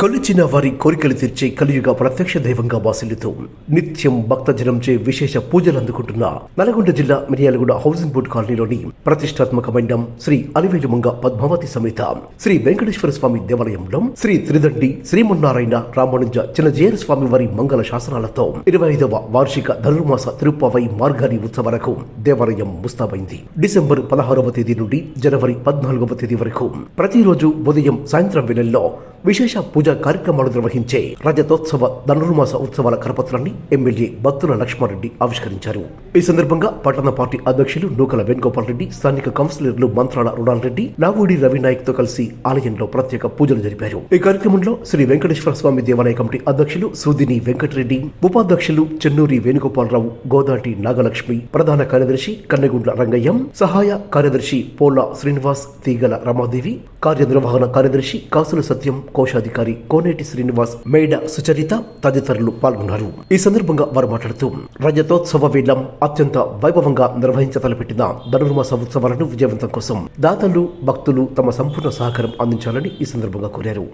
కొలిచిన వారి కోరికలు తీర్చే కలియుగ ప్రత్యక్ష దైవంగా వాసిల్లుతూ నిత్యం భక్తజనంచే విశేష పూజలు అందుకుంటున్న నల్గొండ జిల్లా మిర్యాలగూడ హౌసింగ్ బోర్డు కాలనీలోని ప్రతిష్టాత్మకమైన శ్రీ అలివేలుమంగ పద్మావతి సమేత శ్రీ వెంకటేశ్వర స్వామి దేవాలయంలో శ్రీ త్రిదండి శ్రీమన్నారాయణ రామానుజ చిన్నజేర స్వామి వారి మంగళ శాసనాలతో ఇరవై ఐదవ వార్షిక ధనుర్మాస తిరుపవై మార్గాని ఉత్సవాలకు దేవాలయం ముస్తాబైంది. డిసెంబర్ పదహారవ తేదీ నుండి జనవరి పద్నాలుగవ తేదీ వరకు ప్రతిరోజు ఉదయం సాయంత్రం వేళల్లో విశేష పూజ కార్యక్రమాలు నిర్వహించే రజతోత్సవ ధనుర్మాస ఉత్సవాల కరపత్రాన్ని ఎమ్మెల్యే బత్తుల లక్ష్మారెడ్డి ఆవిష్కరించారు. ఈ సందర్భంగా పట్టణ పార్టీ అధ్యక్షులు నూకల వేణుగోపాల్ రెడ్డి స్థానిక కౌన్సిలర్లు మంత్రాల రుణాల్ రెడ్డి నావూడి రవి నాయక్తో కలిసి ఆలయంలో ప్రత్యేక పూజలు జరిపారు. ఈ కార్యక్రమంలో శ్రీ వెంకటేశ్వర స్వామి దేవాలయ కమిటీ అధ్యక్షులు సూదిని వెంకటరెడ్డి ఉపాధ్యక్షులు చెన్నూరి వేణుగోపాలరావు గోదాటి నాగలక్ష్మి ప్రధాన కార్యదర్శి కన్నెగుండ్ల రంగయ్యం సహాయ కార్యదర్శి పోలా శ్రీనివాస్ తీగల రమాదేవి కార్యనిర్వహణ కార్యదర్శి కాసుల సత్యం కోశాధికారి కోనేటి శ్రీనివాస్ మేడ సుచరిత తదితరులు పాల్గొన్నారు. ఈ సందర్భంగా వారు మాట్లాడుతూ రజతోత్సవ వేళం అత్యంత వైభవంగా నిర్వహించతలపెట్టిన ధనుర్మాస ఉత్సవాలను విజయవంతం కోసం దాతలు భక్తులు తమ సంపూర్ణ సహకారం అందించాలని ఈ సందర్భంగా కోరారు.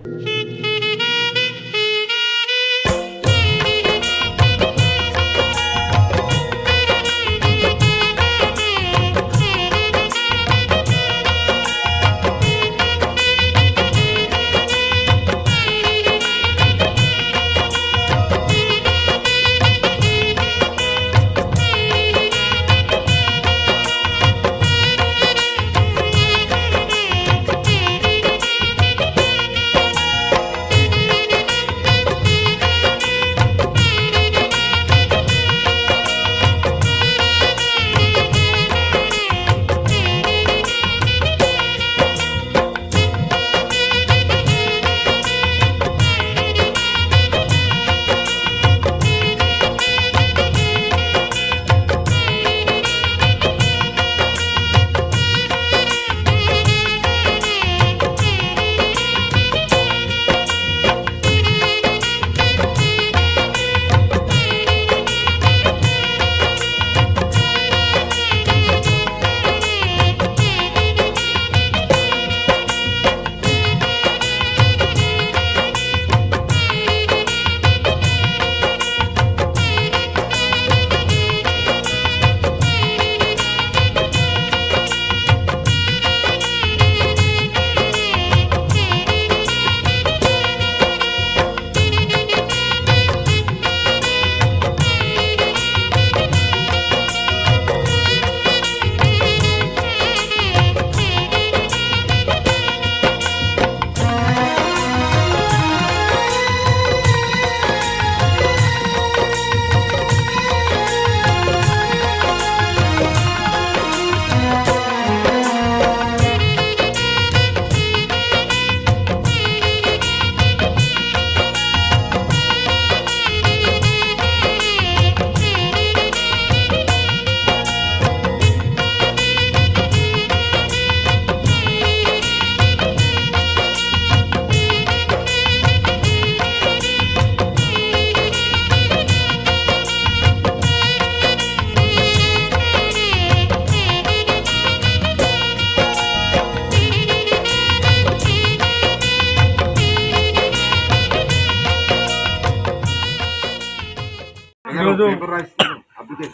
ఈరోజు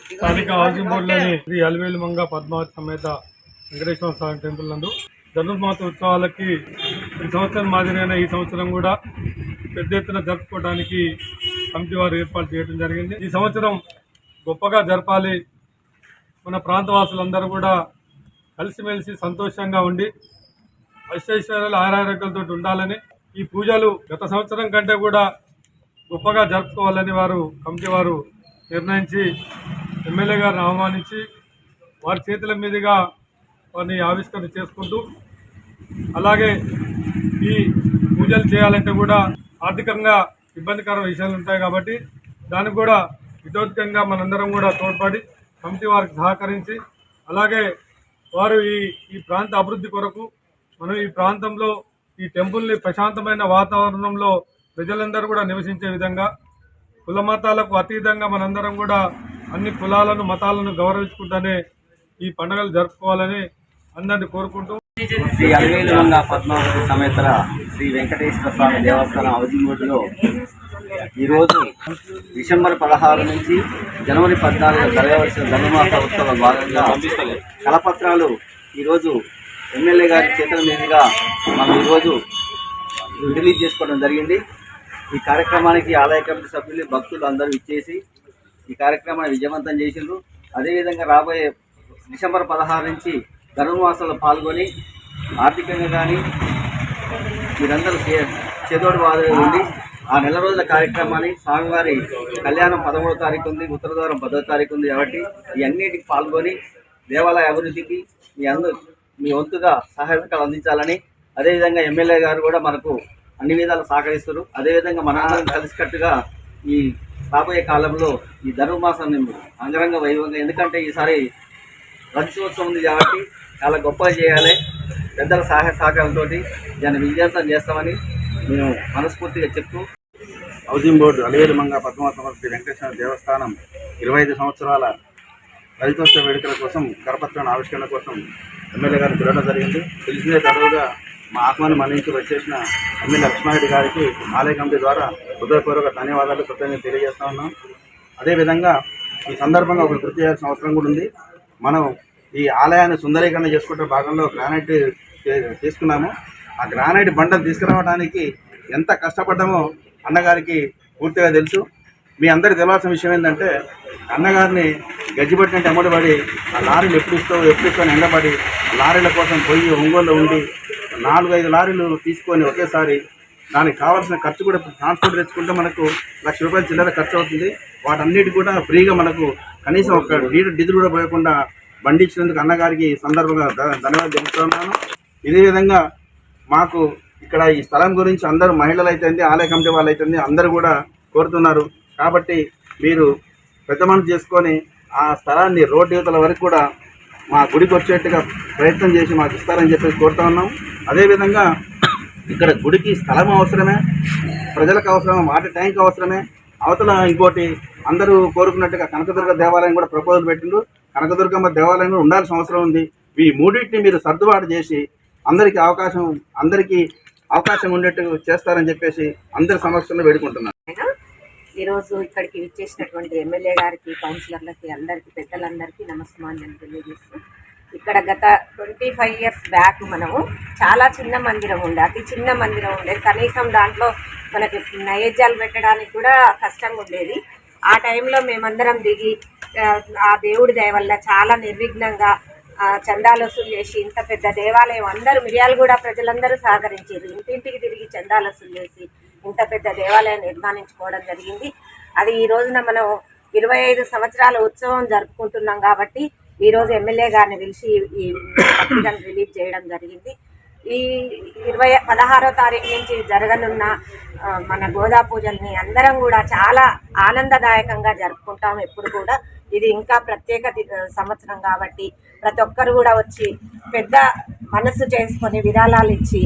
స్థానిక హౌసింగ్ బోర్డులోని శ్రీ అలివేలు మంగ పద్మావతి సమేత వెంకటేశ్వర స్వామి టెంపుల్ నందు ధనుర్మాస ఉత్సవాలకి ఈ సంవత్సరం మాదిరిగానే ఈ సంవత్సరం కూడా పెద్ద ఎత్తున జరుపుకోవడానికి కమిటీ వారు ఏర్పాటు చేయడం జరిగింది. ఈ సంవత్సరం గొప్పగా జరపాలి. మన ప్రాంతవాసులందరూ కూడా కలిసిమెలిసి సంతోషంగా ఉండి ఐశ్వర్యాలు ఆరోగ్యాలతో ఉండాలని ఈ పూజలు గత సంవత్సరం కంటే కూడా గొప్పగా జరుపుకోవాలని వారు కమిటీ వారు నిర్ణయించి ఎమ్మెల్యే గారిని ఆహ్వానించి వారి చేతుల మీదుగా వారిని ఆవిష్కరణ చేసుకుంటూ అలాగే ఈ పూజలు చేయాలంటే కూడా ఆర్థికంగా ఇబ్బందికర విషయాలు ఉంటాయి కాబట్టి దానికి కూడా విధోత్కంగా మనందరం కూడా తోడ్పడి కమిటీ వారికి సహకరించి అలాగే వారు ఈ ఈ ప్రాంత అభివృద్ధి కొరకు మనం ఈ ప్రాంతంలో ఈ టెంపుల్ని ప్రశాంతమైన వాతావరణంలో ప్రజలందరూ కూడా నివసించే విధంగా కుల మతాలకు అతీతంగా మనందరం కూడా అన్ని కులాలను మతాలను గౌరవించుకుంటూనే ఈ పండుగలు జరుపుకోవాలని అందరిని కోరుకుంటూ శ్రీ అలవేలుమంగ పద్మావతి సమేతర శ్రీ వెంకటేశ్వర స్వామి దేవస్థానం అవధిమూడిలో ఈరోజు డిసెంబర్ పదహారు నుంచి జనవరి పద్నాలుగు జరగవలసిన ధనుమాస ఉత్సవం భాగంగా కలపత్రాలు ఈరోజు ఎమ్మెల్యే గారి చేతుల మీదుగా మనం ఈరోజు రిలీజ్ చేసుకోవడం జరిగింది. ఈ కార్యక్రమానికి ఆలయ కమిటీ సభ్యులు భక్తులు అందరూ ఇచ్చేసి ఈ కార్యక్రమాన్ని విజయవంతం చేసిండ్రు. అదేవిధంగా రాబోయే డిసెంబర్ పదహారు నుంచి ధనుర్మాసంలో పాల్గొని ఆర్థికంగా కానీ మీరందరూ చే- చేదోడు వాదుగా ఉండి ఆ నెల రోజుల కార్యక్రమాన్ని స్వామివారి కళ్యాణం పదమూడో తారీఖు ఉంది ఉత్తరద్వారం పదో తారీఖు ఉంది కాబట్టి ఈ అన్నిటికి పాల్గొని దేవాలయ అభివృద్ధికి మీ అందరూ మీ వంతుగా సహాయకాలు అందించాలని అదేవిధంగా ఎమ్మెల్యే గారు కూడా మనకు అన్ని విధాలు సహకరిస్తారు. అదేవిధంగా మనందరం కలిసికట్టుగా ఈ రాబోయే కాలంలో ఈ ధనుర్మాసాన్ని అంగరంగ వైభవంగా ఎందుకంటే ఈసారి రథోత్సవం ఉంది కాబట్టి చాలా గొప్పగా చేయాలి. పెద్దల సహాయ సహకారంతో దాన్ని విజయవంతం చేస్తామని మేము మనస్ఫూర్తిగా చెప్తూ హౌసింగ్ బోర్డు అలివేలు మంగ పద్మావతి వెంకటేశ్వర దేవస్థానం ఇరవై ఐదు సంవత్సరాల రజతోత్సవ వేడుకల కోసం కరపత్రాల ఆవిష్కరణ కోసం ఎమ్మెల్యే గారిని పిలవడం జరిగింది. పిలిచిన తరువుగా మా ఆత్మాన్ని మన్నించి వచ్చేసిన ఎమ్మెల్యే లక్ష్మారెడ్డి గారికి ఆలయ కమిటీ ద్వారా హృదయపూర్వక ధన్యవాదాలు కృతజ్ఞత తెలియజేస్తా ఉన్నాం. అదేవిధంగా ఈ సందర్భంగా ఒక గుర్తు చేయాల్సిన అవసరం కూడా ఉంది. మనం ఈ ఆలయాన్ని సుందరీకరణ చేసుకుంటే భాగంలో గ్రానైట్ తీసుకున్నాము. ఆ గ్రానైట్ బండలు తీసుకురావడానికి ఎంత కష్టపడ్డామో అన్నగారికి పూర్తిగా తెలుసు. మీ అందరికి తెలియాల్సిన విషయం ఏంటంటే అన్నగారిని గజ్జిపట్టినట్టు అమ్మడిపడి ఆ లారీలు ఎప్పుడు ఇస్తావు ఎప్పుడు ఇస్తావు ఎండబడి లారీల కోసం పోయి ఒంగోలు ఉండి నాలుగు ఐదు లారీలు తీసుకొని ఒకేసారి దానికి కావాల్సిన ఖర్చు కూడా ఇప్పుడు ట్రాన్స్పోర్ట్ తెచ్చుకుంటే మనకు లక్ష రూపాయల చిల్లర ఖర్చు అవుతుంది. వాటన్నిటి కూడా ఫ్రీగా మనకు కనీసం ఒక లీటర్ డీజిల్ కూడా పోయకుండా బండి ఇచ్చినందుకు అన్నగారికి ఈ సందర్భంగా ధన్యవాదాలు చెబుతున్నాను ఇదే విధంగా మాకు ఇక్కడ ఈ స్థలం గురించి అందరూ మహిళలు అయితే ఆలయ కమిటీ వాళ్ళు అయితే అందరూ కూడా కోరుతున్నారు. కాబట్టి మీరు పెద్ద మనసు చేసుకొని ఆ స్థలాన్ని రోడ్డు యువతల వరకు కూడా మా గుడికి వచ్చేట్టుగా ప్రయత్నం చేసి మాకు ఇస్తారని చెప్పేసి కోరుతా ఉన్నాం. అదేవిధంగా ఇక్కడ గుడికి స్థలం అవసరమే ప్రజలకు అవసరమే వాటర్ ట్యాంక్ అవసరమే. అవతల ఇంకోటి అందరూ కోరుకున్నట్టుగా కనకదుర్గ దేవాలయం కూడా ప్రపోజల్ పెట్టిండు కనకదుర్గమ్మ దేవాలయం కూడా ఉండాల్సిన అవసరం ఉంది. ఈ మూడింటిని మీరు సర్దుబాటు చేసి అందరికీ అవకాశం అందరికీ అవకాశం ఉండేట్టు చేస్తారని చెప్పేసి అందరి సమక్షంలో వేడుకుంటున్నాను. ఈరోజు ఇక్కడికి విచ్చేసినటువంటి ఎమ్మెల్యే గారికి కౌన్సిలర్లకి అందరికీ పెద్దలందరికీ నమస్కారం తెలియజేస్తూ ఇక్కడ గత ట్వంటీ ఫైవ్ ఇయర్స్ బ్యాక్ మనము చాలా చిన్న మందిరం ఉండే అతి చిన్న మందిరం ఉండేది కనీసం దాంట్లో మనకి నైవేద్యాలు పెట్టడానికి కూడా కష్టంగా ఉండేది. ఆ టైంలో మేమందరం దిగి ఆ, దేవుడి దయ వల్ల చాలా నిర్విఘ్నంగా చందాలు వసూలు చేసి ఇంత పెద్ద దేవాలయం అందరూ మిర్యాలగూడ ప్రజలందరూ సహకరించారు. ఇంటింటికి తిరిగి చందాలు వసూలు చేసి ఇంత పెద్ద దేవాలయం నిర్మాణించుకోవడం జరిగింది. అది ఈ రోజున మనం ఇరవై ఐదు సంవత్సరాల ఉత్సవం జరుపుకుంటున్నాం కాబట్టి ఈ రోజు ఎమ్మెల్యే గారిని పిలిచి ఈ పత్రికను రిలీజ్ చేయడం జరిగింది. ఈ ఇరవై పదహారో తారీఖు నుంచి జరగనున్న మన గోదా పూజల్ని అందరం కూడా చాలా ఆనందదాయకంగా జరుపుకుంటాం ఎప్పుడు కూడా. ఇది ఇంకా ప్రత్యేక సంవత్సరం కాబట్టి ప్రతి ఒక్కరు కూడా వచ్చి పెద్ద మనసు చేసుకొని విరాళాలు ఇచ్చి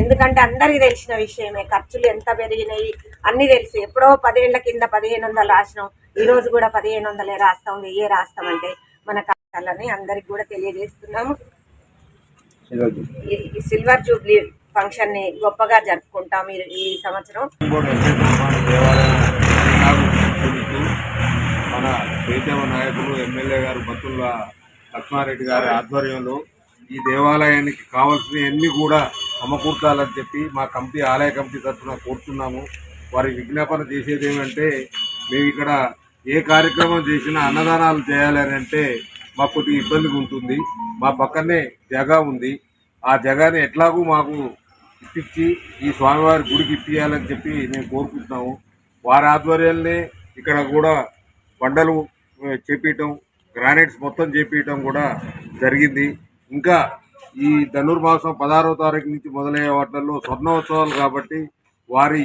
ఎందుకంటే అందరికీ తెలిసిన విషయమే ఖర్చులు ఎంత పెరిగినాయి అన్నీ తెలుసు. ఎప్పుడో పదేళ్ళ కింద పదిహేను వందలు రాసినాం ఈ రోజు కూడా పదిహేను వందలే రాస్తాం వెయ్యే రాస్తామంటే మన కష్టాలని అందరికి కూడా తెలియజేస్తున్నాము. సిల్వర్ జూబ్లీ ఫంక్షన్ని గొప్పగా జరుపుకుంటాం ఈ సంవత్సరం. మన ప్రీతమ నాయకులు ఎమ్మెల్యే గారు బతుల్ల లక్ష్మారెడ్డి గారి ఆధ్వర్యంలో ఈ దేవాలయానికి కావాల్సినవన్నీ కూడా సమకూర్చాలని చెప్పి మా కమిటీ ఆలయ కమిటీ తరఫున కోరుతున్నాము వారి విజ్ఞాపన చేసేది ఏమంటే మేము ఇక్కడ ఏ కార్యక్రమం చేసినా అన్నదానాలు చేయాలని అంటే మాకు కొద్దిగా ఇబ్బందిగా ఉంటుంది. మా పక్కనే జగా ఉంది. ఆ జగాని ఎట్లాగూ మాకు ఇప్పించి ఈ స్వామివారి గుడికి ఇప్పించాలని చెప్పి మేము కోరుకుంటున్నాము. వారి ఆధ్వర్యాలనే ఇక్కడ కూడా బండలు ఆ, చేపించటం గ్రానైట్స్ మొత్తం చేపించటం కూడా జరిగింది. ఇంకా ఈ ధనుర్మాసం పదహారవ తారీఖు నుంచి మొదలయ్యే వాటిల్లో స్వర్ణోత్సవాలు కాబట్టి వారి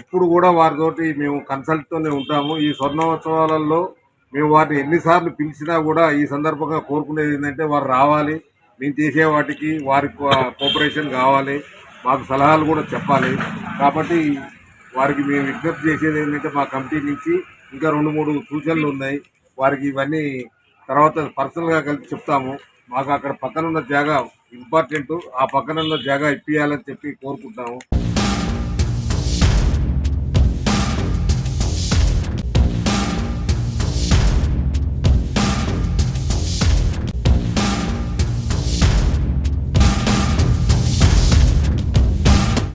ఎప్పుడు కూడా వారితోటి మేము కన్సల్ట్తోనే ఉంటాము. ఈ స్వర్ణోత్సవాలలో మేము వారిని ఎన్నిసార్లు పిలిచినా కూడా ఈ సందర్భంగా కోరుకునేది ఏంటంటే వారు రావాలి. మేము చేసే వాటికి వారి కోఆపరేషన్ కావాలి. మాకు సలహాలు కూడా చెప్పాలి. కాబట్టి వారికి మేము విజ్ఞప్తి చేసేది ఏంటంటే మా కమిటీ నుంచి ఇంకా రెండు మూడు సూచనలు ఉన్నాయి. వారికి ఇవన్నీ తర్వాత పర్సనల్గా కలిసి చెప్తాము. మాకు అక్కడ పక్కనున్న జాగా ఇంపార్టెంట్ ఆ పక్కనున్న జాగా ఇప్పియాలని చెప్పి కోరుకుంటాము